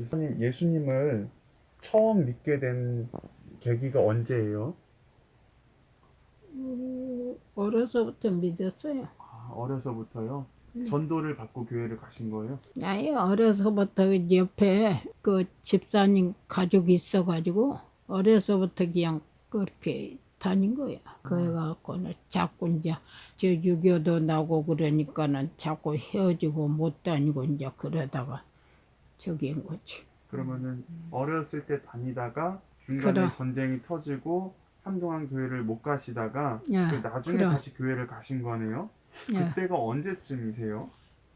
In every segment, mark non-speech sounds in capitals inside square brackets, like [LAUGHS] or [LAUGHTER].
예수님, 예수님을 처음 믿게 된 계기가 언제예요? 음, 어려서부터 믿었어요. 아, 어려서부터요. 음. 전도를 받고 교회를 가신 거예요? 아예 어려서부터 옆에 그 집사님 가족이 있어가지고 어려서부터 그냥 그렇게 다닌 거야. 그래갖고는 자꾸 이제 저 유교도 나고 그러니까는 자꾸 헤어지고 못 다니고 이제 그러다가 저기인 거지. 그러면은 어렸을 때 다니다가 중간에 그래. 전쟁이 터지고 한동안 교회를 못 가시다가 예, 그 나중에 그래. 다시 교회를 가신 거네요. 예. 그때가 언제쯤이세요?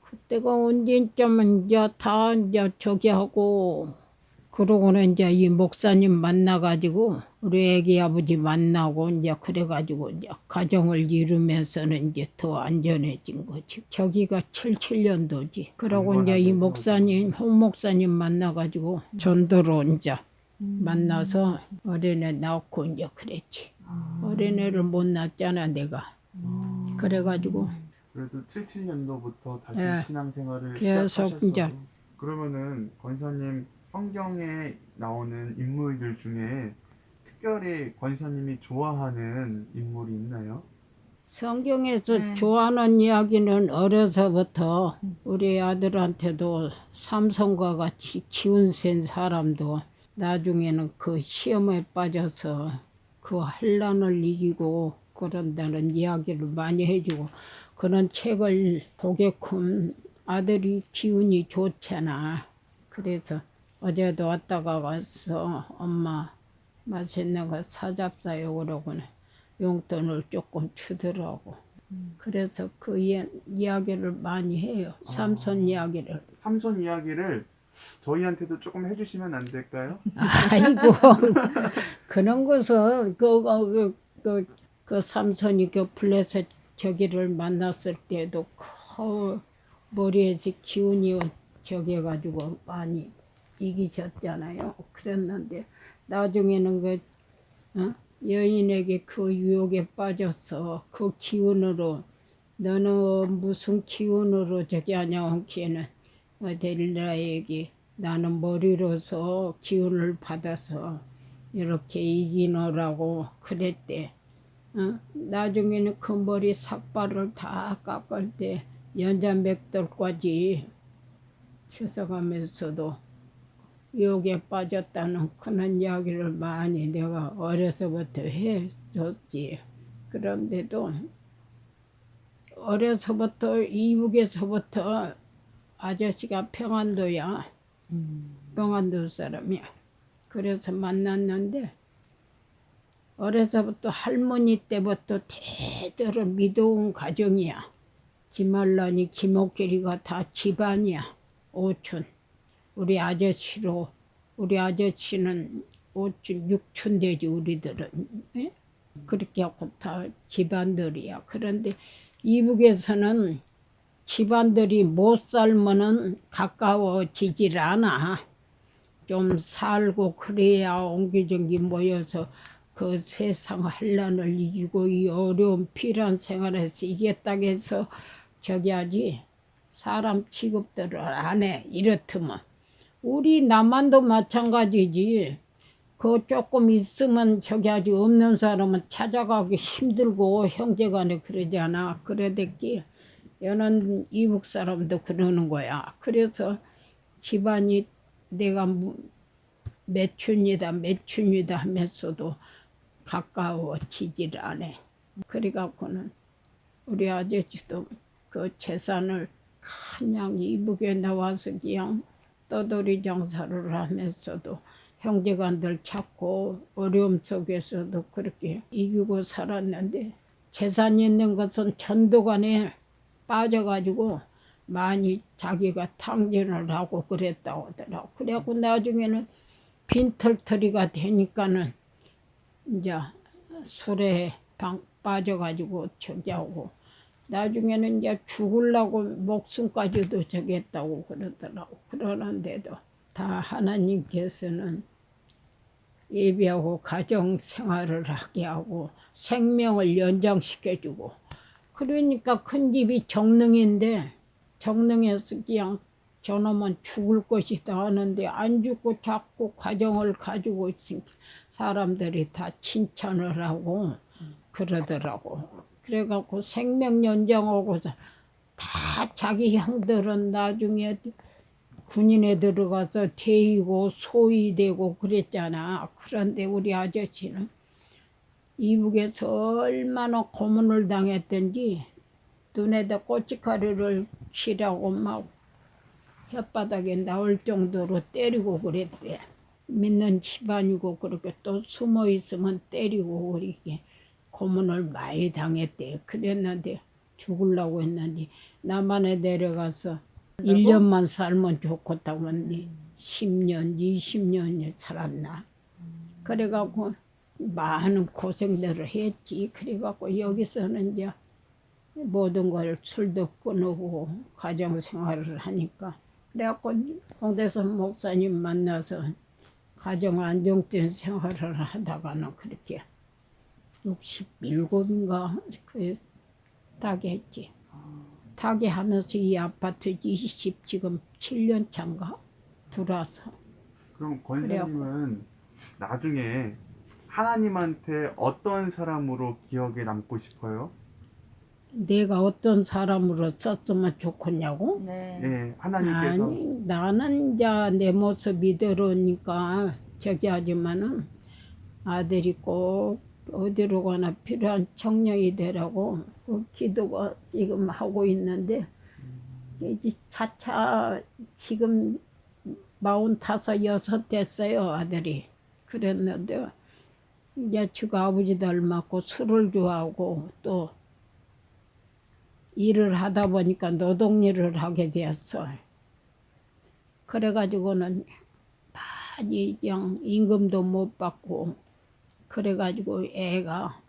그때가 언제쯤은 이제 다 이제 저기 하고 그러고는 이제 이 목사님 만나가지고 우리 애기 아버지 만나고 이제 그래가지고 이제 가정을 이루면서는 이제 더 안전해진 거지. 저기가 77년도지. 그러고 이제 이 목사님 홍 목사님 만나가지고 전도로 이제 만나서 어린애 낳고 이제 그랬지. 어린애를 못 낳았잖아 내가. 그래가지고 그래도 77년도부터 다시 예. 신앙생활을 계속 시작하셨어요. 이제. 그러면은 권사님 성경에 나오는 인물들 중에 특별히 권사님이 좋아하는 인물이 있나요? 성경에서 네. 좋아하는 이야기는 어려서부터 우리 아들한테도 삼성과 같이 기운 센 사람도 나중에는 그 시험에 빠져서 그 환란을 이기고 그런다는 이야기를 많이 해주고 그런 책을 보게끔 아들이 기운이 좋잖아. 그래서 어제도 왔다가 가서 엄마 맛있는 거 사잡사요 그러고는 용돈을 조금 주더라고. 그래서 그 이, 이야기를 많이 해요. 삼손 이야기를. 삼손 이야기를 저희한테도 조금 해주시면 안 될까요? [LAUGHS] 아이고 그런 것은 그, 그, 그, 그 삼손이 그 블레셋 저기를 만났을 때도 그 머리에서 기운이 저기 가지고 많이 이기셨잖아요. 그랬는데 나중에는 그 어? 여인에게 그 유혹에 빠져서 그 기운으로 너는 무슨 기운으로 저기 하냐 하기에는 어, 데릴라에게 나는 머리로서 기운을 받아서 이렇게 이기노라고 그랬대. 어? 나중에는 그 머리 삭발을 다 깎을 때 연자 맥돌까지 쳐서가면서도 욕에 빠졌다는 그런 이야기를 많이 내가 어려서부터 해줬지. 그런데도 어려서부터 이북에서부터 아저씨가 평안도야. 평안도 사람이야. 그래서 만났는데 어려서부터 할머니 때부터 대대로 믿어온 가정이야. 김알란이 김옥길이가 다 집안이야. 오촌. 우리 아저씨로 우리 아저씨는 오촌 육촌 되지 우리들은 예? 그렇게 하고 다 집안들이야. 그런데 이북에서는 집안들이 못 살면은 가까워지질 않아. 좀 살고 그래야 옹기종기 모여서 그 세상 환란을 이기고 이 어려운 필요한 생활에서 이겼다고 해서 저기 하지 사람 취급들을 안 해. 이렇더만. 우리 남한도 마찬가지지. 그 조금 있으면 저기 하지 없는 사람은 찾아가기 힘들고 형제간에 그러지 않아. 그래댔기 여는 이북 사람도 그러는 거야. 그래서 집안이 내가 무- 매춘이다 매춘이다 하면서도 가까워지질 않아. 그래갖고는 우리 아저씨도 그 재산을 그냥 이북에 나와서 그냥 떠돌이 장사를 하면서도 형제간들 찾고 어려움 속에서도 그렇게 이기고 살았는데 재산 있는 것은 전도관에 빠져가지고 많이 자기가 탕진을 하고 그랬다고 하더라고. 그래갖고 나중에는 빈털터리가 되니까는 이제 술에 방 빠져가지고 저기 하고 나중에는 이제 죽으려고 목숨까지도 저기 했다고 그러더라고. 그러는데도 다 하나님께서는 예비하고 가정 생활을 하게 하고 생명을 연장시켜주고 그러니까 큰 집이 정릉인데 정릉에서 그냥 저놈은 죽을 것이다 하는데 안 죽고 자꾸 가정을 가지고 있으니까 사람들이 다 칭찬을 하고 그러더라고. 그래갖고 생명 연장하고서 다 자기 형들은 나중에 군인에 들어가서 대이고 소위되고 그랬잖아. 그런데 우리 아저씨는 이북에서 얼마나 고문을 당했던지 눈에다 고춧가루를 치라고 막 혓바닥에 나올 정도로 때리고 그랬대. 믿는 집안이고 그렇게 또 숨어 있으면 때리고 그렇게 고문을 많이 당했대. 그랬는데 죽으려고 했는데 남한에 내려가서 1년만 살면 좋겠다고 했는데 10년, 20년이 살았나. 그래갖고 많은 고생들을 했지. 그래갖고 여기서는 이제 모든 걸 술도 끊고 가정 생활을 하니까 그래갖고 홍대선 목사님 만나서 가정 안정된 생활을 하다가는 그렇게 67인가 그에 타게 했지. 타게 하면서 이 아파트 20 지금 7년 차인가 들어와서 그럼 권사님은 나중에 하나님한테 어떤 사람으로 기억에 남고 싶어요? 내가 어떤 사람으로 썼으면 좋겠냐고? 네. 예, 하나님께서 아니 나는 이제 내 모습 이대로니까 저기 하지만은 아들이 꼭 어디로 가나 필요한 청년이 되라고 그 기도가 지금 하고 있는데 이제 차차 지금 마흔 다섯 여섯 됐어요 아들이 그랬는데 이제 지가 아버지 닮았고 술을 좋아하고 또 일을 하다 보니까 노동일을 하게 되었어. 그래가지고는 많이 그냥 임금도 못 받고 그래가지고 애가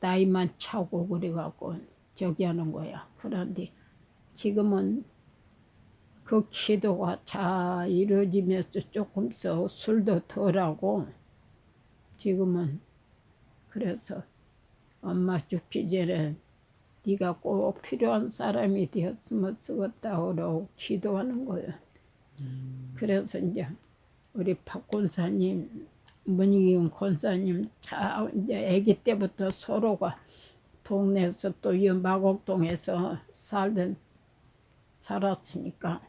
나이만 차고 그래갖고 저기 하는 거야. 그런데 지금은 그 기도가 잘 이루어지면서 조금씩 술도 덜하고 지금은 그래서 엄마 죽기 전에 네가 꼭 필요한 사람이 되었으면 쓰겠다고 기도하는 거예요. 그래서 이제 우리 박 권사님, 문희경 권사님 다 이제 아기 때부터 서로가 동네에서 또 이 마곡동에서 살던 살았으니까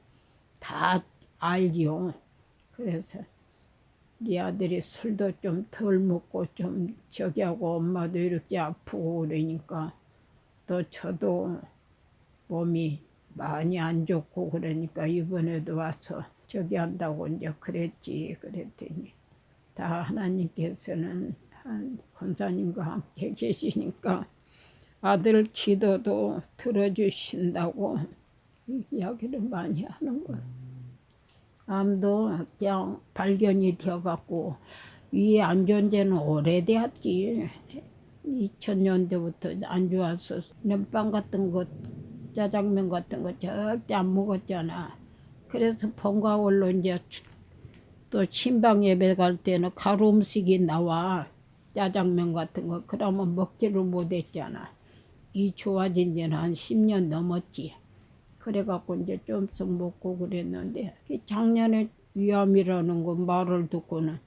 다 알지요. 그래서 네 아들이 술도 좀 덜 먹고 좀 저기 하고 엄마도 이렇게 아프고 그러니까 또 저도 몸이 많이 안 좋고 그러니까 이번에도 와서 저기 한다고 이제 그랬지 그랬더니 다 하나님께서는 한 권사님과 함께 계시니까 아들 기도도 들어주신다고 이야기를 많이 하는 거예요. 암도 그냥 발견이 되어갖고 위에 안 좋은 지는 오래되었지. 2000년대부터 안 좋아서 면빵 같은 거, 짜장면 같은 거 절대 안 먹었잖아. 그래서 번가월로 이제 또 신방 예배 갈 때는 가루 음식이 나와. 짜장면 같은 거. 그러면 먹지를 못했잖아. 이 좋아진 지는 한 10년 넘었지. 그래갖고 이제 좀씩 먹고 그랬는데 작년에 위암이라는 거 말을 듣고는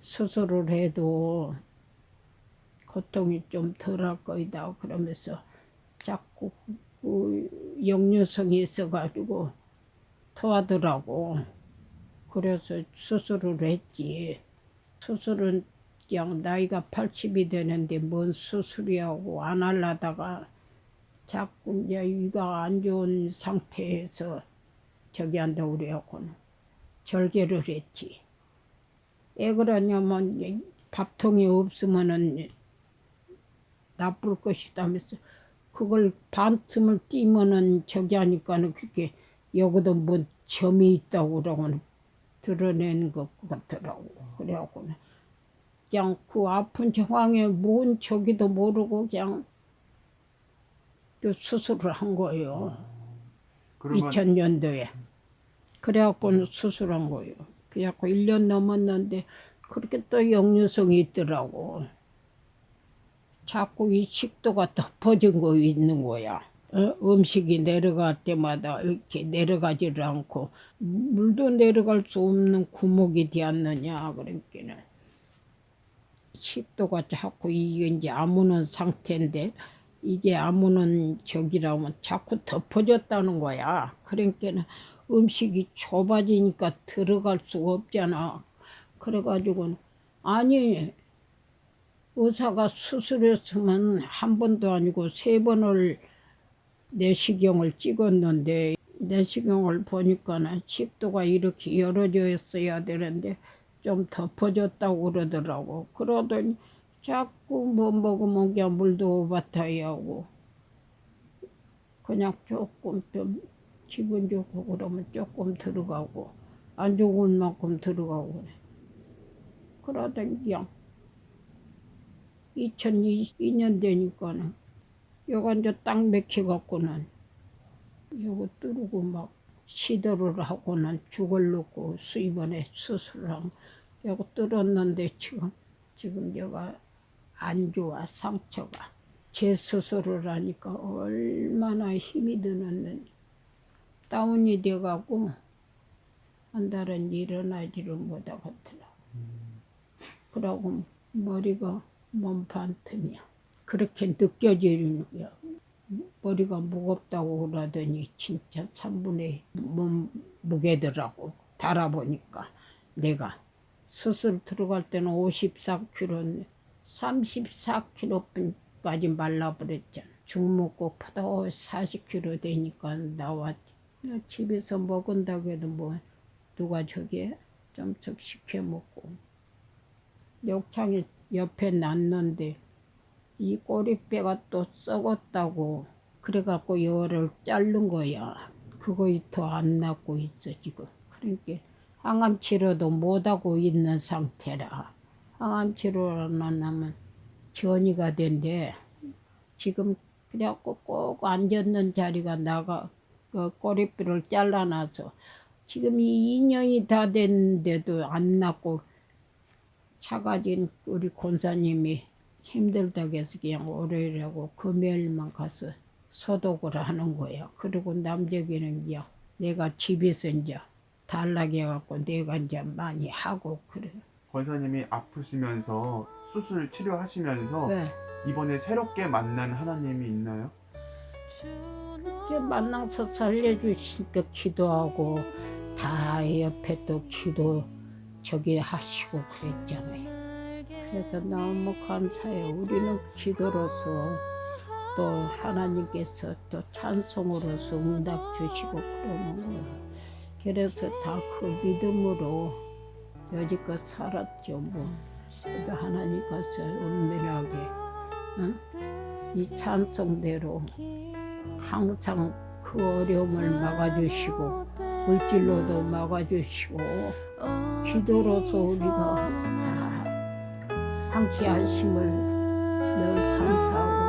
수술을 해도 고통이 좀 덜할 거이다 그러면서 자꾸 그 역류성이 있어가지고 토하더라고. 그래서 수술을 했지. 수술은 그냥 나이가 80이 되는데 뭔 수술이하고 안 하려다가 자꾸 이제 위가 안 좋은 상태에서 저기 한다고 그래갖고는 절개를 했지. 왜 그러냐면 밥통이 없으면은 나쁠 것이다면서 그걸 반틈을 띄면은 저기 하니까는 그게 여기도 뭔 점이 있다고 그러고는 드러내는 것 같더라고. 그래갖고는 그냥 그 아픈 상황에 뭔 저기도 모르고 그냥 그 수술을 한 거예요. 그러면 2000년도에. 그래갖고 는 수술한 거예요. 그래갖고 1년 넘었는데 그렇게 또 역류성이 있더라고. 자꾸 이 식도가 덮어진 거 있는 거야. 어, 음식이 내려갈 때마다 이렇게 내려가지를 않고 물도 내려갈 수 없는 구멍이 되었느냐 그러니까는 식도가 자꾸 이게 이제 아무는 상태인데 이게 아무는 저기라면 자꾸 덮어졌다는 거야. 그러니까는 음식이 좁아지니까 들어갈 수가 없잖아. 그래가지고 아니 의사가 수술했으면 한 번도 아니고 세 번을 내시경을 찍었는데 내시경을 보니까는 식도가 이렇게 열어져 있어야 되는데 좀 덮어졌다고 그러더라고. 그러더니 자꾸 뭐 먹으면 그냥 물도 받아야 하고 그냥 조금 좀 기분 좋고 그러면 조금 들어가고 안 좋은 만큼 들어가고. 그러더니 그냥 2022년 되니까는 여가 이제 딱 맥혀갖고는 요거 뚫고 막 시도를 하고는 죽을 놓고 수입원에 수술하고 요거 뚫었는데 지금 지금 여가 안 좋아 상처가 재수술을 하니까 얼마나 힘이 드는데 다운이 돼갖고 한 달은 일어나지를 못하겠더라. 그러고 머리가 몸판 틈이야. 그렇게 느껴지는 거야. 머리가 무겁다고 그러더니 진짜 3분의 몸 무게더라고. 달아보니까 내가 수술 들어갈 때는 54kg, 34kg까지 말라버렸잖아. 죽 먹고 파도 40kg 되니까 나왔지. 집에서 먹은다고 해도 뭐 누가 저기 좀씩 시켜 먹고 욕창이 옆에 놨는데 이 꼬리뼈가 또 썩었다고 그래갖고 열을 자른 거야. 그거이 더안 낫고 있어 지금. 그러니까 항암 치료도 못하고 있는 상태라. 항암 치료를 안 하면 전이가 된대. 지금 그래갖고 꼭 앉았는 자리가 나가 그 꼬리뼈를 잘라놔서 지금 이 2년이 다 됐는데도 안 낫고 차가진 우리 권사님이 힘들다고 해서 그냥 월요일하고 금요일만 가서 소독을 하는 거야. 그리고 남자기는 이제 내가 집에서 이제 달라게 해갖고 내가 이제 많이 하고 그래. 권사님이 아프시면서 수술 치료하시면서 왜? 이번에 새롭게 만난 하나님이 있나요? 이제 만나서 살려주시니까 기도하고 다 옆에 또 기도 저기 하시고 그랬잖아요. 그래서 너무 감사해요. 우리는 기도로서 또 하나님께서 또 찬송으로서 응답 주시고 그러는 거예요. 그래서 다 그 믿음으로 여지껏 살았죠. 뭐 그래도 하나님께서 은밀하게 응? 이 찬송대로 항상 그 어려움을 막아주시고 물질로도 막아주시고 기도로서 우리가 다 함께 하심을 늘 감사하고.